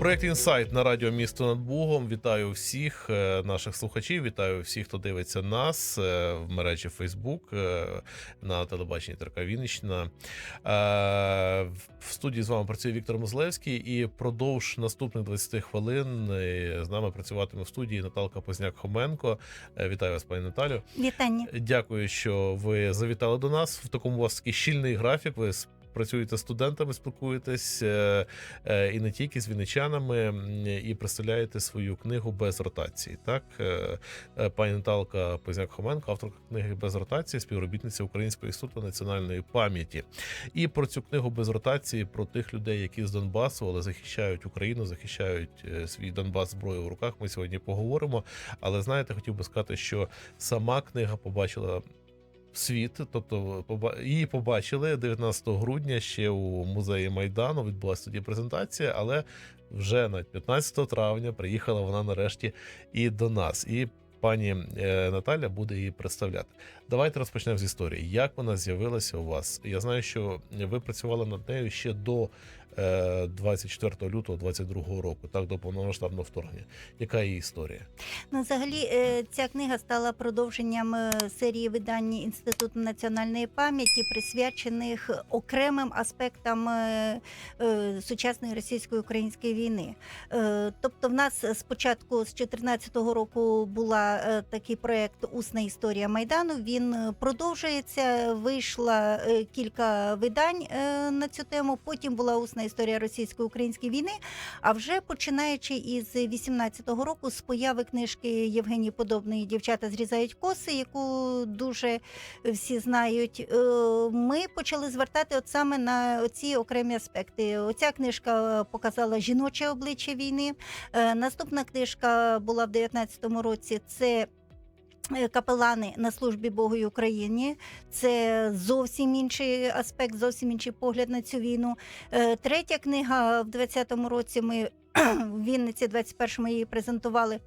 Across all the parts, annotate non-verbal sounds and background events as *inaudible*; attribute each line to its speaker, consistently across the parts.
Speaker 1: Проект інсайт на радіо місто над Бугом. Вітаю всіх е, наших слухачів. Вітаю всіх, хто дивиться нас е, в мережі Фейсбук е, на телебаченні ТРК Вінниччина. Е, В студії з вами працює Віктор Мозлевський, і продовж наступних 20 хвилин з нами працюватиме в студії Наталка Позняк-Хоменко. Вітаю вас, пані Наталю.
Speaker 2: Вітання.
Speaker 1: Дякую, що ви завітали до нас. В такому у вас такий щільний графік. Ви працюєте студентами, спілкуєтесь е, е, і не тільки з вінничанами, і представляєте свою книгу без ротації. Так, Е, пані Наталка Позняк-Хоменко, авторка книги без ротації, співробітниця Українського інституту національної пам'яті. І про цю книгу без ротації, про тих людей, які з Донбасу, але захищають Україну, захищають свій Донбас зброю в руках. Ми сьогодні поговоримо. Але знаєте, хотів би сказати, що сама книга побачила світ, тобто її побачили 19 грудня ще у музеї Майдану. Відбулася тоді презентація, але вже на 15 травня приїхала вона нарешті і до нас. І пані е, Наталя буде її представляти. Давайте розпочнемо з історії. Як вона з'явилася у вас? Я знаю, що ви працювали над нею ще до 24 лютого 22 року, так до повномасштабного вторгнення. Яка її історія?
Speaker 2: Ну, взагалі, е, ця книга стала продовженням е, серії видань Інституту національної пам'яті, присвячених окремим аспектам е, е, сучасної російсько-української війни. Е, Тобто, в нас спочатку з 2014 року була е, такий проект Усна історія Майдану. Він е, продовжується. Вийшла е, кілька видань е, на цю тему. Потім була усна історія російсько-української війни. А вже починаючи із 18-го року, з появи книжки Євгенії Подобної Дівчата зрізають коси, яку дуже всі знають. е, Ми почали звертати от саме на ці окремі аспекти. Оця книжка показала жіноче обличчя війни. Е, Наступна книжка була в 19-му році. Це Капелани на службі Богу і Україні це зовсім інший аспект, зовсім інший погляд на цю війну. Е, Третя книга в 20-му році ми *clears throat* в Вінниці 21-му її презентували.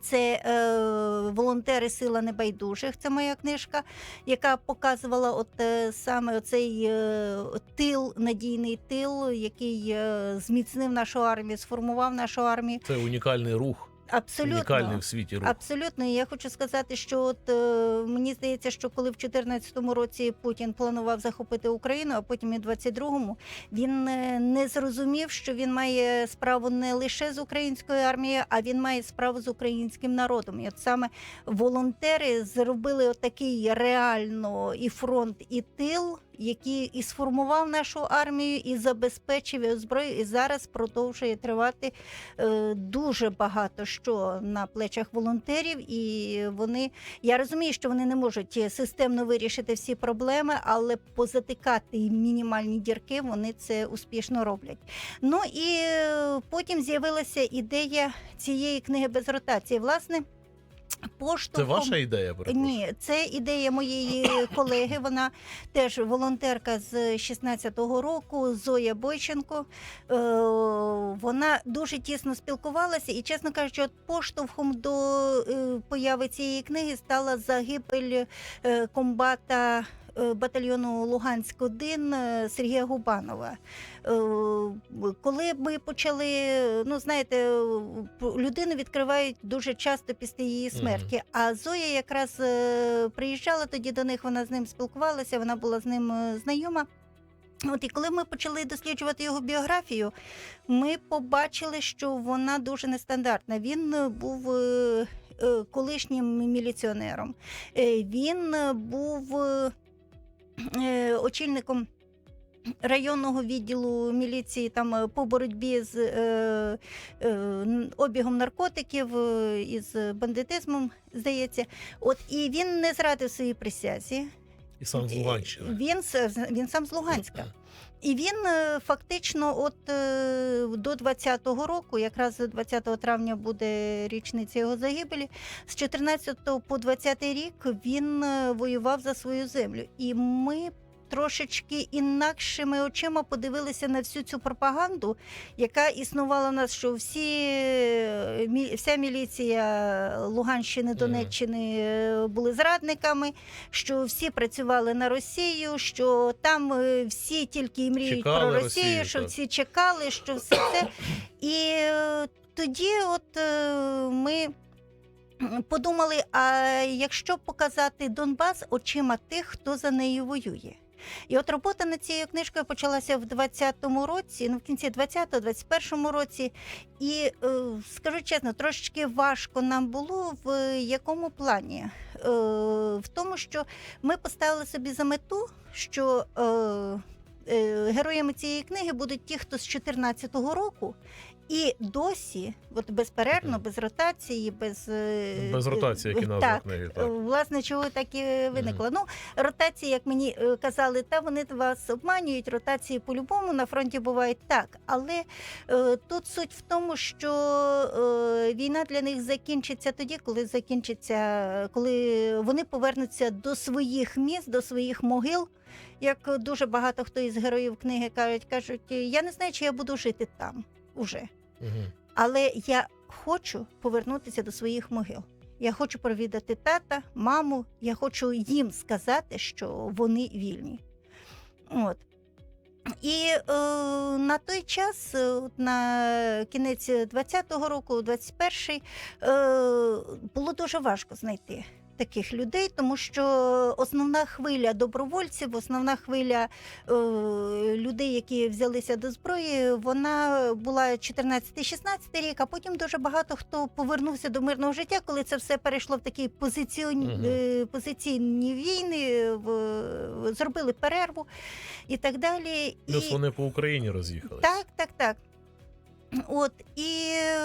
Speaker 2: Це е, волонтери Сила Небайдужих. Це моя книжка, яка показувала от е, саме оцей е, тил, надійний тил, який е, зміцнив нашу армію, сформував нашу армію.
Speaker 1: Це унікальний рух,
Speaker 2: Абсолютно
Speaker 1: унікальний в світі рух.
Speaker 2: Абсолютно, І я хочу сказати, що от е, мені здається, що коли в 2014 році Путін планував захопити Україну, а потім і в 22-му, він е, не зрозумів, що він має справу не лише з українською армією, а він має справу з українським народом. І от саме волонтери зробили отакий реально і фронт, і тил. Який і сформував нашу армію, і забезпечив і озброїв, і зараз продовжує тривати е, дуже багато що на плечах волонтерів, і вони я розумію, що вони не можуть системно вирішити всі проблеми, але позатикати мінімальні дірки вони це успішно роблять. Ну і е, потім з'явилася ідея цієї книги без ротації. Власне,
Speaker 1: Це ваша ідея, перепрошую?
Speaker 2: Ні, це ідея моєї *coughs* колеги. Вона теж волонтерка з 16-го року, Зоя Бойченко. Е, Вона дуже тісно спілкувалася, і, чесно кажучи, от поштовхом до е, появи цієї книги стала загибель е, комбата. Е, Батальйону Луганськ 1 Сергія Губанова. Е, Коли ми почали, ну знаєте, людину відкривають дуже часто після її смерті. А Зоя якраз е, приїжджала тоді до них, вона з ним спілкувалася, вона була з ним е, знайома. От і коли ми почали досліджувати його біографію, ми побачили, що вона дуже нестандартна. Він е, був е, е, колишнім міліціонером. Е, Він е, був е, е, *clears throat* очільником. Районного відділу міліції там е, по боротьбі з е, е, обігом наркотиків е, із бандитизмом, здається. От і він не зрадив своїй присязі.
Speaker 1: І сам з Луганщини.
Speaker 2: Він, він сам з Луганська. *clears throat* І він е, фактично, от е, до 20-го року, якраз 20 травня буде річниця його загибелі. З 14 по 20 рік він е, воював за свою землю. І ми трошечки інакшими очима подивилися на всю цю пропаганду, яка існувала в нас, що всі е, вся міліція Луганщини, Донеччини е, були зрадниками, що всі працювали на Росію, що там е, всі тільки і мріють
Speaker 1: Чекали
Speaker 2: про Росію,
Speaker 1: Росію,
Speaker 2: що
Speaker 1: так.
Speaker 2: всі чекали, що все це. І тоді, от ми. Подумали, а якщо показати Донбас очима тих, хто за нею воює. І от робота над цією книжкою почалася в 20-му році, ну в кінці 20-го, 21-му році. І е, скажу чесно, трошечки важко нам було в якому плані? Е, в тому, що ми поставили собі за мету, що е, героями цієї книги будуть ті, хто з 14-го року. І досі, от безперервно, без ротації, без, е,
Speaker 1: Без ротації, які назва
Speaker 2: так,
Speaker 1: книги. Так.
Speaker 2: Власне, чого так і виникло. Ну, ротації, як мені е, казали, та вони вас обманюють. Ротації по-любому на фронті бувають так. Але е, тут суть в тому, що е, війна для них закінчиться тоді, коли закінчиться, коли вони повернуться до своїх міст, до своїх могил. Як дуже багато хто із героїв книги кажуть, кажуть, я не знаю, чи я буду жити там уже.
Speaker 1: Мгм.
Speaker 2: Але я хочу повернутися до своїх могил. Я хочу провідати тата, маму. Я хочу їм сказати, що вони вільні. От. І е, на той час, е, на кінець 20-го року, 21-й, е, було дуже важко знайти таких людей, тому що основна хвиля добровольців, основна хвиля е, людей, які взялися до зброї, вона була 14-16 рік, а потім дуже багато хто повернувся до мирного життя, коли це все перейшло в такі позиціон... Е, позиційні війни, в... зробили перерву і так далі.
Speaker 1: Плюс
Speaker 2: і...
Speaker 1: вони по Україні роз'їхались.
Speaker 2: Так, так, так. От і е,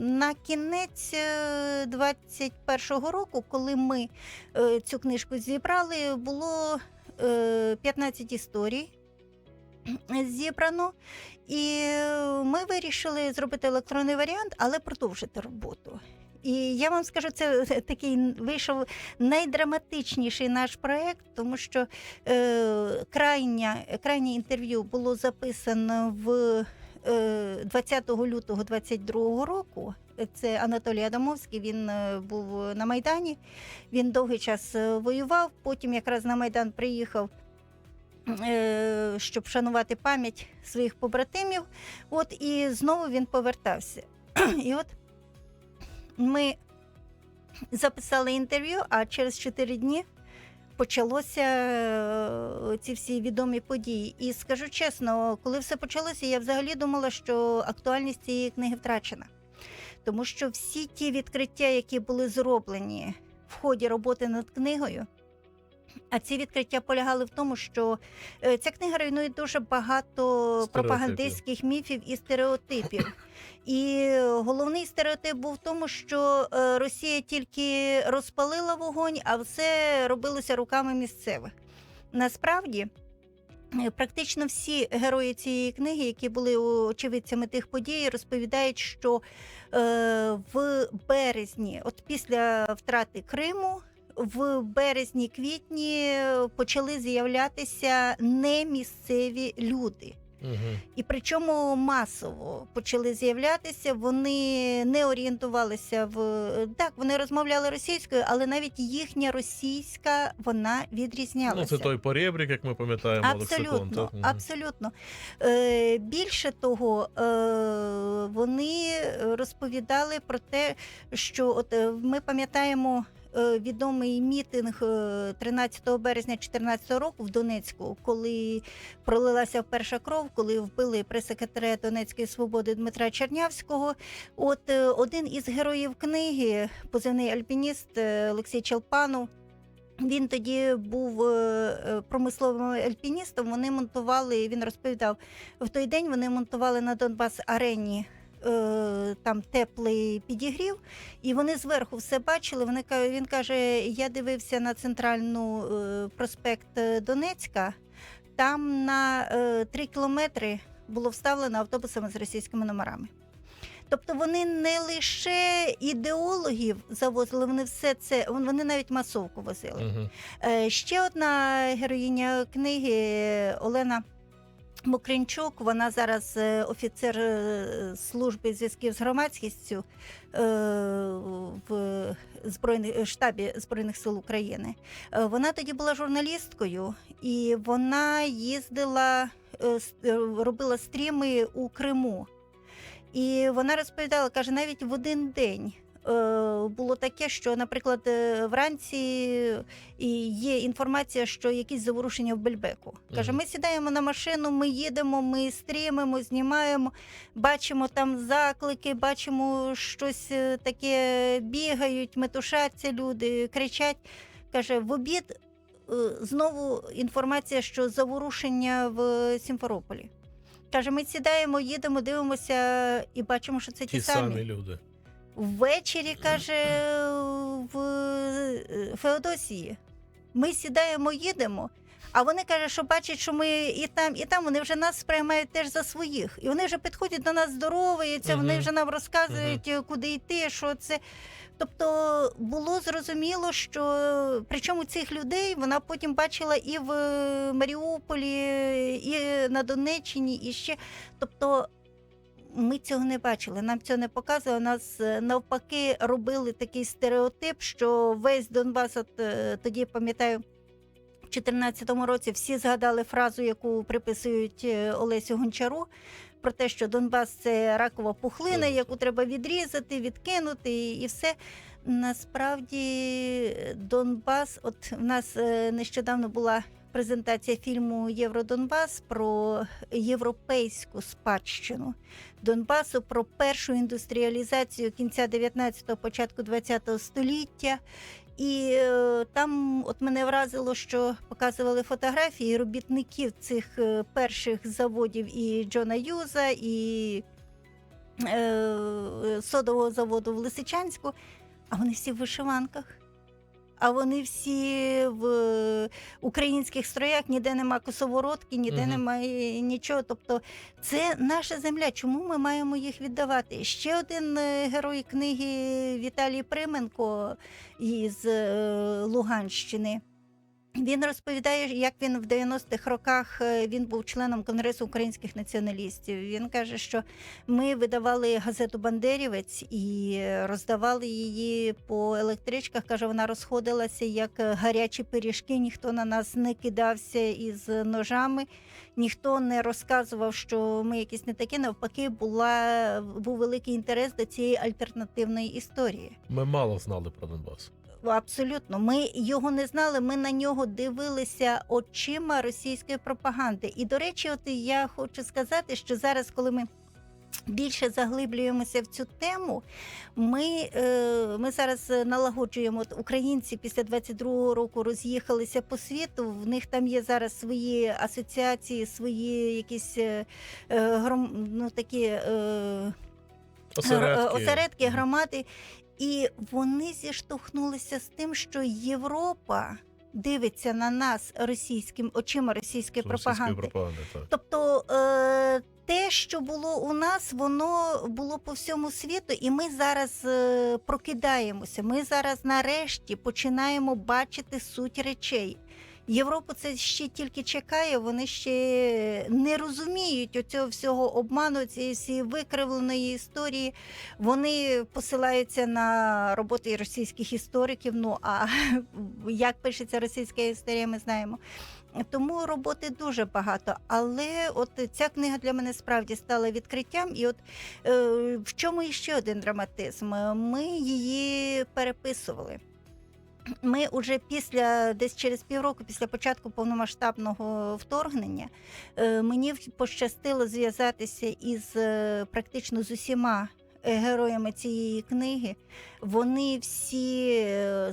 Speaker 2: на кінець е, 21-го року, коли ми е, цю книжку зібрали, було е, 15 історій зібрано, і е, ми вирішили зробити електронний варіант, але продовжити роботу. І я вам скажу, це такий вийшов найдраматичніший наш проект, тому що е, крайня, крайнє інтерв'ю було записано в е, 20 лютого 22 року. Це Анатолій Адамовський. Він е, був на Майдані. Він довгий час е, воював. Потім якраз на Майдан приїхав. е, Щоб вшанувати пам'ять своїх побратимів, от і знову він повертався. *clears throat* І от ми записали інтерв'ю, а через 4 дні почалося е, ці всі відомі події. І скажу чесно, коли все почалося, я взагалі думала, що актуальність цієї книги втрачена. Тому що всі ті відкриття, які були зроблені в ході роботи над книгою, а ці відкриття полягали в тому, що е, ця книга руйнує дуже багато пропагандистських міфів і стереотипів. І головний стереотип був в тому, що е, Росія тільки розпалила вогонь, а все робилося руками місцевих. Насправді. е, Практично всі герої цієї книги, які були очевидцями тих подій, розповідають, що е, в березні, от після втрати Криму, в березні-квітні почали з'являтися немісцеві люди.
Speaker 1: Мгм.
Speaker 2: І причому масово почали з'являтися. Вони не орієнтувалися в так. Вони розмовляли російською, але навіть їхня російська вона відрізнялася.
Speaker 1: Ну, це той порєбрік, як ми пам'ятаємо.
Speaker 2: Абсолютно?
Speaker 1: Мгм.
Speaker 2: абсолютно. Е, більше того, е, вони розповідали про те, що от е, ми пам'ятаємо. Е, Відомий мітинг е, 13 березня 2014 року в Донецьку, коли пролилася перша кров, коли вбили прес-секретаря Донецької свободи Дмитра Чернявського. От е, один із героїв книги, позивний альпініст е, Олексій Челпанов, він тоді був е, е, промисловим альпіністом. Вони монтували, він розповідав, в той день вони монтували на Донбас арені. Е, Там теплий підігрів, і вони зверху все бачили. Вони він каже: я дивився на центральну е, проспект е, Донецька. Там на е, три кілометри було вставлено автобусами з російськими номерами. Тобто вони не лише ідеологів завозили, вони все це, вони навіть масовку возили.
Speaker 1: Угу.
Speaker 2: Ще одна героїня книги Олена Мокринчук. Вона зараз е, офіцер е, служби зв'язків з громадськістю е, в збройних штабі Збройних сил України. Вона тоді була журналісткою, і вона їздила, робила стріми у Криму. І вона розповідала, каже, навіть в один день. Е, Було таке, що, наприклад, е, вранці і є інформація, що якісь заворушення в Бельбеку. Каже, ми сідаємо на машину, ми їдемо, ми стрімимо, знімаємо, бачимо там заклики, бачимо щось е, таке, бігають, метушаться люди, кричать. Каже, в обід е, знову інформація, що заворушення в Сімферополі. Каже, ми сідаємо, їдемо, дивимося і бачимо, що це ті,
Speaker 1: Ті самі люди.
Speaker 2: Ввечері каже в е, Феодосії. Ми сідаємо, їдемо. А вони кажуть, що бачать, що ми і там, і там вони вже нас сприймають теж за своїх. І вони вже підходять до нас здоровуються, вони вже нам розказують, куди йти, що це. Тобто було зрозуміло, що причому цих людей вона потім бачила і в Маріуполі, і на Донеччині, і ще. Тобто ми цього не бачили, нам цього не показували. Нас е, навпаки робили такий стереотип, що весь Донбас, от е, тоді пам'ятаю. В 2014 році всі згадали фразу, яку приписують е, Олесю Гончару, про те, що Донбас це ракова пухлина, яку треба відрізати, відкинути, і- все. Насправді, Донбас, от в нас нещодавно була презентація фільму Євродонбас про європейську спадщину Донбасу, про першу індустріалізацію кінця 19-го, початку 20-го століття. І е, там от мене вразило, що показували фотографії робітників цих е, перших заводів і Джона Юза, і е, содового заводу в Лисичанську, а вони всі в вишиванках. А вони всі в е, українських строях, ніде нема косоворотки, ніде
Speaker 1: угу.
Speaker 2: немає нічого. Тобто це наша земля. Чому ми маємо їх віддавати? Ще один е, герой книги Віталій Применко із е, Луганщини. Він розповідає, як він в 90-х роках е, він був членом Конгресу українських націоналістів. Він каже, що ми видавали газету Бандерівець і роздавали її по електричках. Каже, вона розходилася як гарячі пиріжки. Ніхто на нас не кидався із ножами, ніхто не розказував, що ми якісь не такі. Навпаки, була був великий інтерес до цієї альтернативної історії.
Speaker 1: Ми мало знали про Донбас.
Speaker 2: Абсолютно, ми його не знали. Ми на нього дивилися очима російської пропаганди. І до речі, от я хочу сказати, що зараз, коли ми більше заглиблюємося в цю тему, ми, е, ми зараз налагоджуємо от українці після 22-го року роз'їхалися по світу. В них там є зараз свої асоціації, свої якісь е, е, гром, ну, такі.
Speaker 1: Осередки.
Speaker 2: Осередки громади, і вони зіштовхнулися з тим, що Європа дивиться на нас російським очима російської пропаганди.
Speaker 1: пропаганди. Так.
Speaker 2: Тобто е, те, що було у нас, воно було по всьому світу, і ми зараз е, прокидаємося. Ми зараз нарешті починаємо бачити суть речей. Європа це ще тільки чекає, вони ще не розуміють оцього всього обману, цієї всієї викривленої історії. Вони посилаються на роботи російських істориків. Ну а *laughs* як пишеться російська історія, ми знаємо. Тому роботи дуже багато. Але от ця книга для мене справді стала відкриттям. І от е, в чому іще один драматизм? Ми її переписували. Ми вже після десь через півроку, після початку повномасштабного вторгнення, е, мені пощастило зв'язатися із е, практично з усіма е, героями цієї книги. Вони всі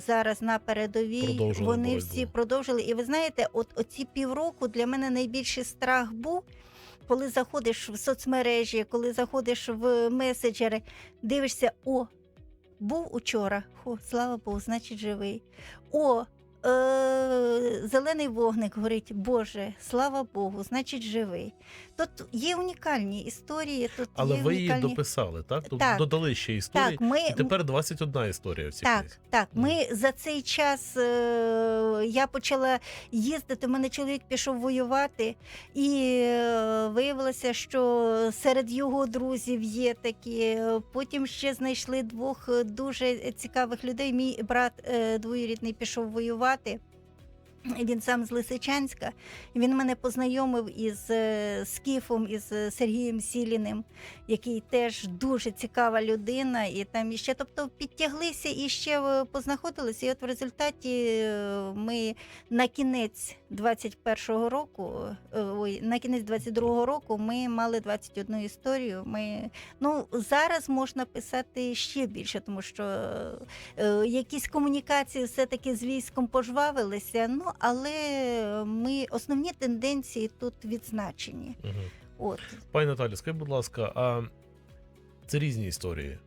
Speaker 2: зараз на передовій,
Speaker 1: Продовжили
Speaker 2: вони
Speaker 1: боротьбу.
Speaker 2: всі продовжили. І ви знаєте, от оці півроку для мене найбільший страх був. Коли заходиш в соцмережі, коли заходиш в меседжери, дивишся, о, був учора, Хо, слава Богу, значить живий. О, е- зелений вогник горить, Боже, слава Богу, значить живий. Тут є унікальні історії. Тут
Speaker 1: Але
Speaker 2: є
Speaker 1: ви її дописали, так?
Speaker 2: Так.
Speaker 1: додали ще історії.
Speaker 2: Так, ми,
Speaker 1: І тепер 21 історія в цій
Speaker 2: Так,
Speaker 1: книзі.
Speaker 2: так. Ми за цей час е, я почала їздити. У мене чоловік пішов воювати, і е, виявилося, що серед його друзів є такі. Потім ще знайшли двох е, дуже цікавих людей. Мій брат е, двоюрідний пішов воювати. Він сам з Лисичанська. Він мене познайомив із е, Скіфом, із е, Сергієм Сіліним, який теж дуже цікава людина. І там іще, тобто, підтяглися і ще е, познаходилися. І от в результаті ми на кінець 21-го року, е, ой, на кінець 22-го року ми мали 21 історію. Ми, ну, зараз можна писати ще більше, тому що е, якісь комунікації все-таки з військом пожвавилися. Ну, але ми основні тенденції тут відзначені.
Speaker 1: Мгм.
Speaker 2: От.
Speaker 1: Пані Наталі, скажіть, будь ласка, а це різні історії.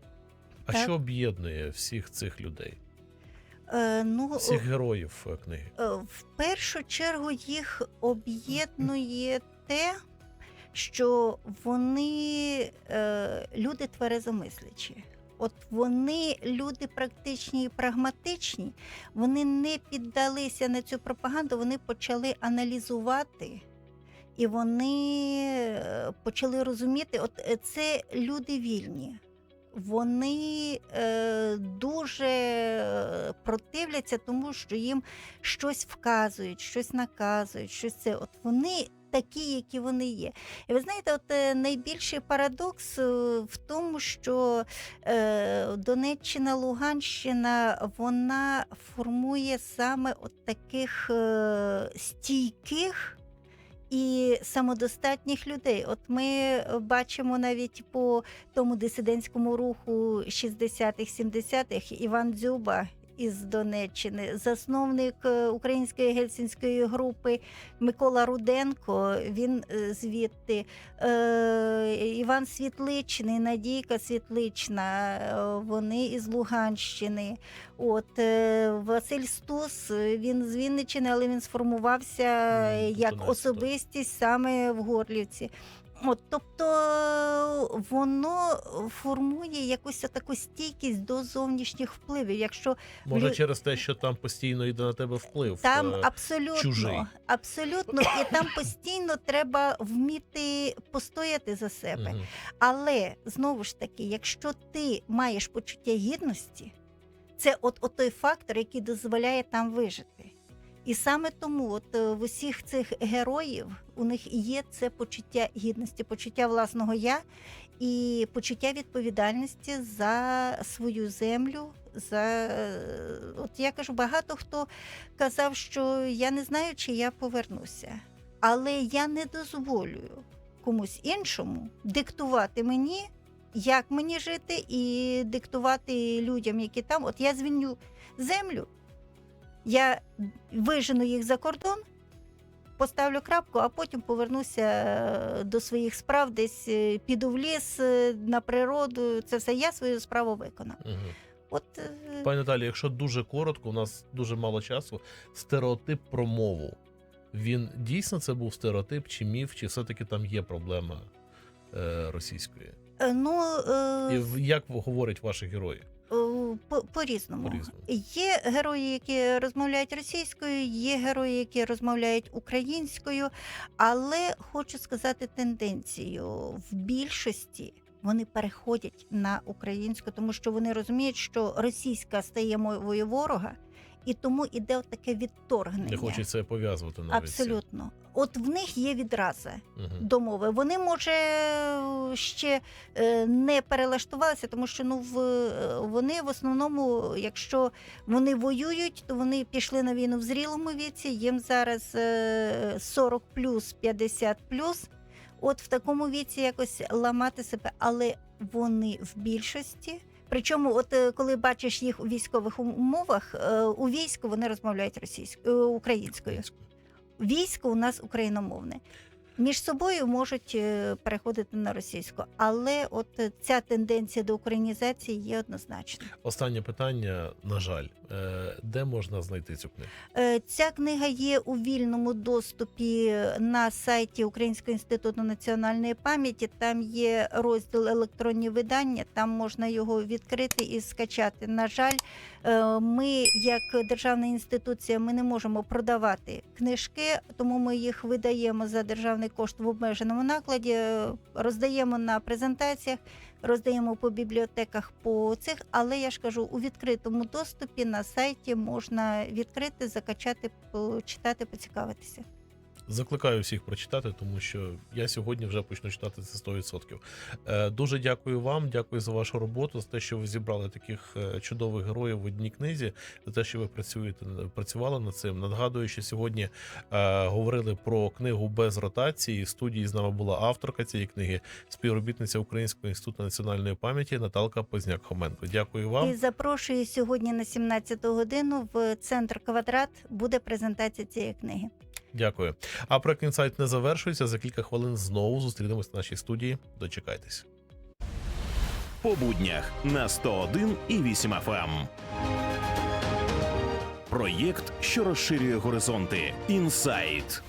Speaker 1: А
Speaker 2: Так.
Speaker 1: що об'єднує всіх цих людей,
Speaker 2: Е, ну,
Speaker 1: всіх героїв е, книги?
Speaker 2: Е, В першу чергу їх об'єднує те, що вони е, люди тверезомислячі. От вони люди практичні і прагматичні, вони не піддалися на цю пропаганду, вони почали аналізувати. І вони е, почали розуміти, от це люди вільні. Вони е, дуже е, противляться тому, що їм щось вказують, щось наказують, щось це. От вони такі, які вони є. І ви знаєте, от е, найбільший парадокс е, в тому, що е, Донеччина, Луганщина, вона формує саме от таких е, стійких. І самодостатніх людей. От ми е, бачимо навіть по тому дисидентському руху 60-х, 70-х Іван Дзюба із Донеччини, засновник е, української гельсінської групи Микола Руденко. Він е, звідти е, Іван Світличний, Надійка Світлична. Вони із Луганщини. От Василь Стус, він з Вінниччини, але він сформувався як особистість саме в Горлівці. От, тобто воно формує якусь таку стійкість до зовнішніх впливів. Якщо
Speaker 1: Може,
Speaker 2: лю-
Speaker 1: через те, що там постійно йде на тебе вплив.
Speaker 2: там
Speaker 1: е,
Speaker 2: абсолютно,
Speaker 1: чужий.
Speaker 2: абсолютно, і там постійно треба вміти постояти за себе.
Speaker 1: мгм.
Speaker 2: Але знову ж таки, якщо ти маєш почуття гідності, це от, от той фактор, який дозволяє там вижити. І саме тому, от е, в усіх цих героїв у них є це почуття гідності, почуття власного я і почуття відповідальності за свою землю. За е, от я кажу, багато хто казав, що я не знаю, чи я повернуся, але я не дозволю комусь іншому диктувати мені, як мені жити, і диктувати людям, які там. От я звільню землю, я вижену їх за кордон, поставлю крапку, а потім повернуся е, до своїх справ, десь е, піду в ліс е, на природу. Це все я свою справу виконав.
Speaker 1: Мгм.
Speaker 2: От
Speaker 1: Пані Наталі, якщо дуже коротко, у нас дуже мало часу. Стереотип про мову. Він дійсно це був стереотип чи міф, чи все-таки там є проблема е, російської?
Speaker 2: ну е,
Speaker 1: І як говорять ваші герої?
Speaker 2: По-. По-різному. Є герої, які розмовляють російською, є герої, які розмовляють українською, але хочу сказати тенденцію в більшості. Вони переходять на українську, тому що вони розуміють, що російська стає мовою ворога, і тому іде таке відторгнення.
Speaker 1: Не хочуть це пов'язувати навіть.
Speaker 2: Абсолютно. От в них є відраза
Speaker 1: Угу.
Speaker 2: до мови. Вони може ще е, не перелаштувалися, тому що ну в е, вони в основному, якщо вони воюють, то вони пішли на війну в зрілому віці. Їм зараз е, 40 плюс, 50 плюс. От в такому віці якось ламати себе, але вони в більшості. Причому, от е, коли бачиш їх у військових умовах, е, у війську вони розмовляють російською українською. Військо у нас україномовне. між собою можуть е, переходити на російську, але от е, ця тенденція до українізації є однозначно.
Speaker 1: Останнє питання, на жаль, де можна знайти цю книгу?
Speaker 2: Е, Ця книга є у вільному доступі на сайті Українського інституту національної пам'яті. Там є розділ електронні видання, там можна його відкрити і скачати. На жаль, е, ми, як державна інституція, ми не можемо продавати книжки, тому ми їх видаємо за державний кошт в обмеженому накладі, е, роздаємо на презентаціях. Роздаємо по бібліотеках по цих, але я ж кажу, у відкритому доступі на сайті можна відкрити, закачати, почитати, поцікавитися.
Speaker 1: Закликаю всіх прочитати, тому що я сьогодні вже почну читати це 100%. Е, Дуже дякую вам, дякую за вашу роботу, за те, що ви зібрали таких е, чудових героїв в одній книзі, за те, що ви працюєте працювали над цим. Нагадую, що сьогодні е, говорили про книгу без ротації. В студії з нами була авторка цієї книги, співробітниця Українського інституту національної пам'яті Наталка Позняк Хоменко. Дякую вам.
Speaker 2: І запрошую сьогодні на 17 годину в центр квадрат буде презентація цієї книги.
Speaker 1: Дякую. А проект інсайт не завершується. За кілька хвилин знову зустрінемось в нашій студії. Дочекайтесь.
Speaker 3: по буднях на 101 і 8 FM. Проєкт, що розширює горизонти. Інсайт.